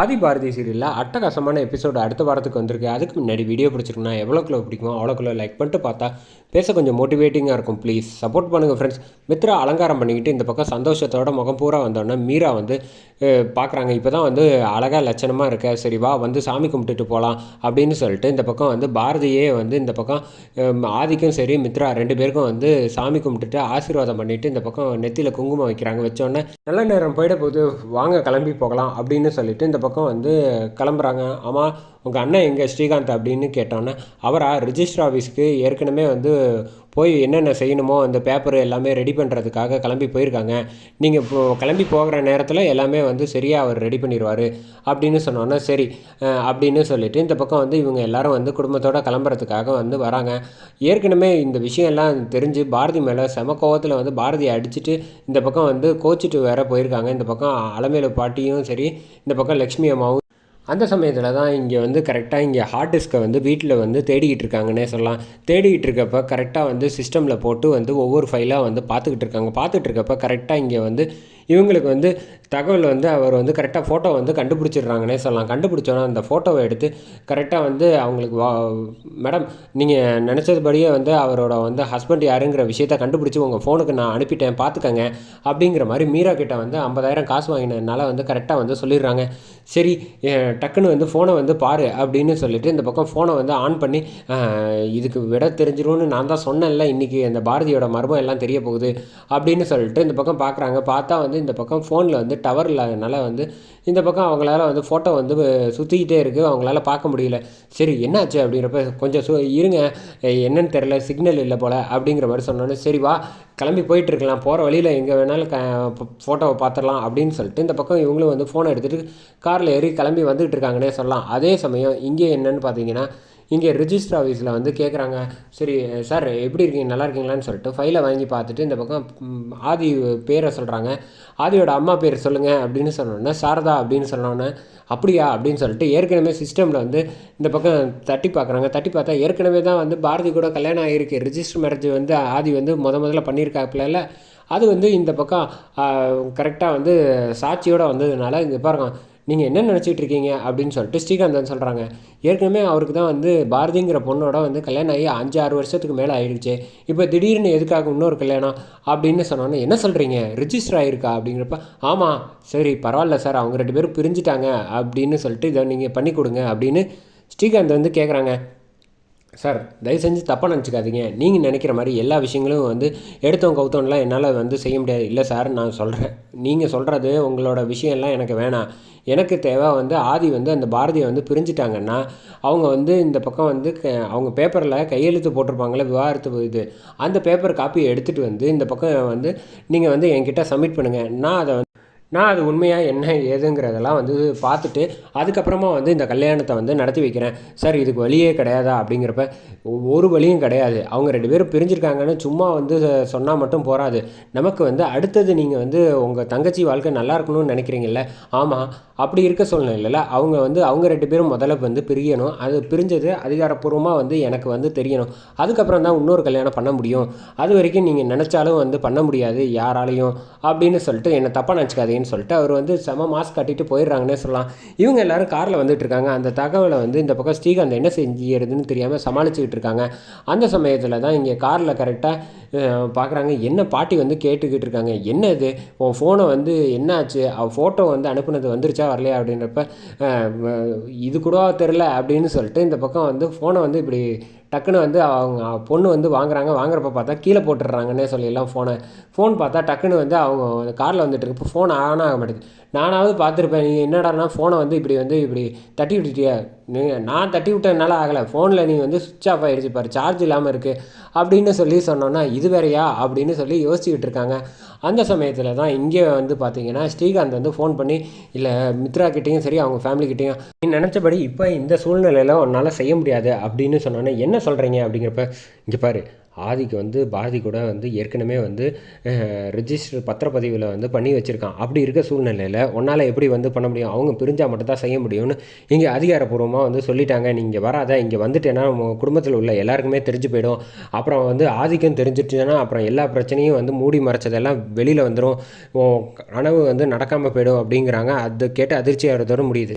ஆதி பாரதி சீரியலில் அட்டகாசமான எபிசோடு அடுத்த வாரத்துக்கு வந்திருக்கு. அதுக்கு முன்னாடி வீடியோ பிடிச்சிருக்குன்னா எவ்வளோக்குள்ள பிடிக்குமோ அவ்வளோக்குள்ள லைக் பண்ணிட்டு பார்த்தா பேச கொஞ்சம் மோட்டிவேட்டிங்காக இருக்கும் ப்ளீஸ் சப்போர்ட் பண்ணுங்கள் ஃப்ரெண்ட்ஸ் மித்ரா அலங்காரம் பண்ணிக்கிட்டு இந்த பக்கம் சந்தோஷத்தோட முகம் பூரா வந்தோடனே மீரா வந்து பார்க்குறாங்க இப்போ தான் வந்து அழகாக லட்சணமாக இருக்க. சரி வா வந்து சாமி கும்பிட்டுட்டு போகலாம் அப்படின்னு சொல்லிட்டு இந்த பக்கம் வந்து பாரதியே வந்து இந்த பக்கம் ஆதிக்கும் சரி மித்ரா ரெண்டு பேருக்கும் வந்து சாமி கும்பிட்டுட்டு ஆசீர்வாதம் பண்ணிவிட்டு இந்த பக்கம் நெத்தியில் குங்குமம் வைக்கிறாங்க. வச்சோடனே நல்ல நேரம் போயிட போது வாங்க கிளம்பி போகலாம் அப்படின்னு சொல்லிட்டு இந்த பக்கம் வந்து கிளம்புறாங்க. ஆமாம் உங்கள் அண்ணன் எங்கே? ஸ்ரீகாந்த் அப்படின்னு கேட்டோன்னே அவரா ரிஜிஸ்டர் ஆஃபீஸ்க்கு ஏற்கனவே வந்து போய் என்னென்ன செய்யணுமோ அந்த பேப்பர் எல்லாமே ரெடி பண்ணுறதுக்காக கிளம்பி போயிருக்காங்க. நீங்கள் இப்போ கிளம்பி போகிற நேரத்தில் எல்லாமே வந்து சரியாக அவர் ரெடி பண்ணிடுவார் அப்படின்னு சொன்னோன்னா சரி அப்படின்னு சொல்லிவிட்டு இந்த பக்கம் வந்து இவங்க எல்லாரும் வந்து குடும்பத்தோடு கிளம்புறதுக்காக வந்து வராங்க. ஏற்கனவே இந்த விஷயம்லாம் தெரிஞ்சு பாரதி மேலே செம கோவத்தில் வந்து பாரதியை அடிச்சுட்டு இந்த பக்கம் வந்து கோச்சிட்டு வேற போயிருக்காங்க. இந்த பக்கம் அலமேலு பாட்டியும் சரி இந்த பக்கம் லக்ஷ்மி அம்மாவும் அந்த சமயத்தில் தான் இங்கே வந்து கரெக்டாக இங்கே ஹார்ட் டிஸ்க்கை வந்து வீட்டில் வந்து தேடிக்கிட்டு இருக்காங்கன்னே சொல்லலாம். தேடிக்கிட்டு இருக்கப்ப கரெக்டாக வந்து சிஸ்டமில் போட்டு வந்து ஒவ்வொரு ஃபைலாக வந்து பார்த்துக்கிட்டு இருக்காங்க. பார்த்துட்டு இருக்கப்ப கரெக்டாக இங்கே வந்து இவங்களுக்கு வந்து தகவல் வந்து அவர் வந்து கரெக்டாக ஃபோட்டோ வந்து கண்டுபிடிச்சிடுறாங்கன்னே சொல்லலாம். கண்டுபிடிச்சோன்னா அந்த ஃபோட்டோவை எடுத்து கரெக்டாக வந்து அவங்களுக்கு வா மேடம் நீங்கள் நினச்சதுபடியே வந்து அவரோட வந்து ஹஸ்பண்ட் யாருங்கிற விஷயத்த கண்டுபிடிச்சி உங்கள் ஃபோனுக்கு நான் அனுப்பிட்டேன் பார்த்துக்கங்க அப்படிங்கிற மாதிரி மீரா கிட்ட வந்து ஐம்பதாயிரம் காசு வாங்கினதுனால வந்து கரெக்டாக வந்து சொல்லிடுறாங்க. சரி டக்குன்னு வந்து ஃபோனை வந்து பாரு அப்படின்னு சொல்லிட்டு இந்த பக்கம் ஃபோனை வந்து ஆன் பண்ணி இதுக்கு விட தெரிஞ்சிரும்னு நான் தான் சொன்னேன்ல இன்றைக்கி அந்த பாரதியோட மர்மம் எல்லாம் தெரிய போகுது அப்படின்னு சொல்லிட்டு இந்த பக்கம் பார்க்குறாங்க பார்த்தா வந்து வந்து இந்த பக்கம் ஃபோனில் வந்து டவர் இல்லாதனால வந்து இந்த பக்கம் அவங்களால வந்து ஃபோட்டோ வந்து சுற்றிக்கிட்டே இருக்குது அவங்களால பார்க்க முடியல. சரி என்னாச்சு அப்படிங்கிறப்ப கொஞ்சம் சு இருங்க. என்னன்னு தெரில சிக்னல் இல்லை போல் அப்படிங்கிற மாதிரி சொன்னோன்னே சரி வா கிளம்பி போயிட்டுருக்கலாம் போகிற வழியில் எங்கே வேணாலும் க ஃபோட்டோவை பார்த்துடலாம் அப்படின்னு சொல்லிட்டு இந்த பக்கம் இவங்களும் வந்து ஃபோனை எடுத்துகிட்டு காரில் ஏறி கிளம்பி வந்துகிட்டு இருக்காங்கன்னே சொல்லலாம். அதே சமயம் இங்கே என்னன்னு பார்த்தீங்கன்னா இங்கே ரிஜிஸ்டர் ஆஃபீஸில் வந்து கேட்குறாங்க சரி சார் எப்படி இருக்கீங்க? நல்லா இருக்கீங்களான்னு சொல்லிட்டு ஃபைலை வாங்கி பார்த்துட்டு இந்த பக்கம் ஆதி பேரை சொல்கிறாங்க ஆதியோட அம்மா பேர் சொல்லுங்கள் அப்படின்னு சொன்னோன்னே சாரதா அப்படின்னு சொன்னோன்னே அப்படியா? அப்படின்னு சொல்லிட்டு ஏற்கனவே சிஸ்டமில் வந்து இந்த பக்கம் தட்டி பார்க்குறாங்க. தட்டி பார்த்தா ஏற்கனவே தான் வந்து பாரதி கூட கல்யாணம் ஆகிருக்கு ரிஜிஸ்டர் மேரேஜ் வந்து ஆதி வந்து முத முதல்ல பண்ணியிருக்காப்புல அது வந்து இந்த பக்கம் கரெக்டாக வந்து சாட்சியோடு வந்ததுனால இங்கே பாருங்க நீங்கள் என்ன நினச்சிட்டு இருக்கீங்க அப்படின்னு சொல்லிட்டு ஸ்ரீகாந்தன் சொல்கிறாங்க ஏற்கனவே அவருக்கு தான் வந்து பாரதிங்கிற பொண்ணோட வந்து கல்யாணம் ஆகி அஞ்சு ஆறு வருஷத்துக்கு மேலே ஆயிடுச்சு. இப்போ திடீர்னு எதுக்காக இன்னொரு கல்யாணம் அப்படின்னு சொன்னோன்னே என்ன சொல்கிறீங்க ரிஜிஸ்டர் ஆகிருக்கா அப்படிங்கிறப்ப ஆமாம் சரி பரவாயில்ல சார் அவங்க ரெண்டு பேரும் பிரிஞ்சுட்டாங்க அப்படின்னு சொல்லிட்டு இதை நீங்கள் பண்ணி கொடுங்க அப்படின்னு ஸ்ரீகாந்த் வந்து கேட்குறாங்க சார் தயவு செஞ்சு தப்பாக நினச்சிக்காதீங்க. நீங்கள் நினைக்கிற மாதிரி எல்லா விஷயங்களும் வந்து எடுத்தவங்க கவுத்தவன்லாம் என்னால் வந்து செய்ய முடியாது. இல்லை சார் நான் சொல்கிறேன் நீங்கள் சொல்கிறது உங்களோட விஷயம்லாம் எனக்கு வேணாம். எனக்கு தேவை வந்து ஆதி வந்து அந்த பாரதியை வந்து பிரிஞ்சுட்டாங்கன்னா அவங்க வந்து இந்த பக்கம் வந்து க- அவங்க பேப்பரில் கையெழுத்து போட்டிருப்பாங்களே விவாகரத்து இது. அந்த பேப்பர் காப்பியை எடுத்துகிட்டு வந்து இந்த பக்கம் வந்து நீங்கள் வந்து என்கிட்ட சப்மிட் பண்ணுங்கள் நான் அதை வந்து நான் அது உண்மையாக என்ன ஏதுங்கிறதெல்லாம் வந்து பார்த்துட்டு அதுக்கப்புறமா வந்து இந்த கல்யாணத்தை வந்து நடத்தி வைக்கிறேன். சார் இதுக்கு வழியே கிடையாதா அப்படிங்கிறப்ப ஒ- ஒரு வழியும் கிடையாது. அவங்க ரெண்டு பேரும் பிரிஞ்சிருக்காங்கன்னு சும்மா வந்து சொன்னால் மட்டும் போகாது நமக்கு வந்து அடுத்தது நீங்கள் வந்து உங்கள் தங்கச்சி வாழ்க்கை நல்லா இருக்கணும்னு நினைக்கிறீங்கல்ல? ஆமாம் அப்படி இருக்க சூழ்நிலையில் அவங்க வந்து அவங்க ரெண்டு பேரும் முதல்ல வந்து பிரியணும். அது பிரிஞ்சது அதிகாரப்பூர்வமாக வந்து எனக்கு வந்து தெரியணும். அதுக்கப்புறம் தான் இன்னொரு கல்யாணம் பண்ண முடியும். அது வரைக்கும் நீங்கள் நினச்சாலும் வந்து பண்ண முடியாது. யாராலையும் அப்படின்னு சொல்லிட்டு என்னை தப்பாக அப்படின்னு சொல்லிட்டு அவர் வந்து செம மாஸ்க் கட்டிட்டு போயிடுறாங்கன்னே சொல்லலாம். இவங்க எல்லாரும் காரில் வந்துட்டு இருக்காங்க அந்த தகவலை வந்து இந்த பக்கம் ஸ்ரீகாந்த் என்ன செஞ்சுறதுன்னு தெரியாமல் சமாளிச்சுக்கிட்டு இருக்காங்க. அந்த சமயத்தில் தான் இங்கே காரில் கரெக்டாக பார்க்குறாங்க என்ன பாட்டி வந்து கேட்டுக்கிட்டு இருக்காங்க? என்ன இது உன் ஃபோனை வந்து என்னாச்சு? அவ ஃபோட்டோ வந்து அனுப்புனது வந்துருச்சா? வரலையா? அப்படின்றப்ப வ- இது கூட தெரில அப்படின்னு சொல்லிட்டு இந்த பக்கம் வந்து ஃபோனை வந்து இப்படி டக்குன்னு வந்து அவங்க பொண்ணு வந்து வாங்குறாங்க. வாங்குறப்ப பார்த்தா கீழே போட்டுடுறாங்கன்னே சொல்லிடலாம் ஃபோனை ஃபோன் பார்த்தா டக்குன்னு வந்து அவங்க காரில் வந்துட்டு இருக்கு. ஃபோன் ஆன் ஆக மாட்டேங்குது. நானாவது பார்த்துருப்பேன். நீ என்னடான்னா ஃபோனை வந்து இப்படி வந்து இப்படி தட்டி விட்டுட்டியா? நீ நான் தட்டி விட்டதுனால ஆகலை. ஃபோனில் நீ வந்து சுவிட்ச் ஆஃப் ஆகிடுச்சு பாரு சார்ஜ் இல்லாமல் இருக்குது அப்படின்னு சொல்லி சொன்னோன்னா இது வேறையா அப்படின்னு சொல்லி யோசிச்சுக்கிட்டு இருக்காங்க. அந்த சமயத்தில் தான் இங்கே வந்து பார்த்தீங்கன்னா ஸ்ரீகாந்த் வந்து ஃபோன் பண்ணி இல்லை மித்ரா கிட்டேயும் சரி அவங்க ஃபேமிலி கிட்டேயும் நீ நினச்சபடி இப்போ இந்த சூழ்நிலையில் உன்னால் செய்ய முடியாது அப்படின்னு சொன்னோன்னே என்ன சொல்கிறீங்க அப்படிங்கிறப்ப இங்கே பாரு ஆதிக்கு வந்து பாதி கூட வந்து ஏற்கனவே வந்து ரிஜிஸ்டர் பத்திரப்பதிவில் வந்து பண்ணி வச்சுருக்கான். அப்படி இருக்க சூழ்நிலையில் உன்னால் எப்படி வந்து பண்ண முடியும்? அவங்க பிரிஞ்சால் மட்டும்தான் செய்ய முடியும்னு இங்கே அதிகாரப்பூர்வமாக வந்து சொல்லிட்டாங்க. நீங்கள் வராத இங்கே வந்துட்டேன்னா உங்கள் குடும்பத்தில் உள்ள எல்லாருக்குமே தெரிஞ்சு போயிடும். அப்புறம் வந்து ஆதிக்கம் தெரிஞ்சிட்டுன்னா அப்புறம் எல்லா பிரச்சனையும் வந்து மூடி மறைச்சதெல்லாம் வெளியில் வந்துடும் கனவு வந்து நடக்காமல் போயிடும் அப்படிங்கிறாங்க. அதை கேட்டு அதிர்ச்சி ஆகிறதோட முடியுது.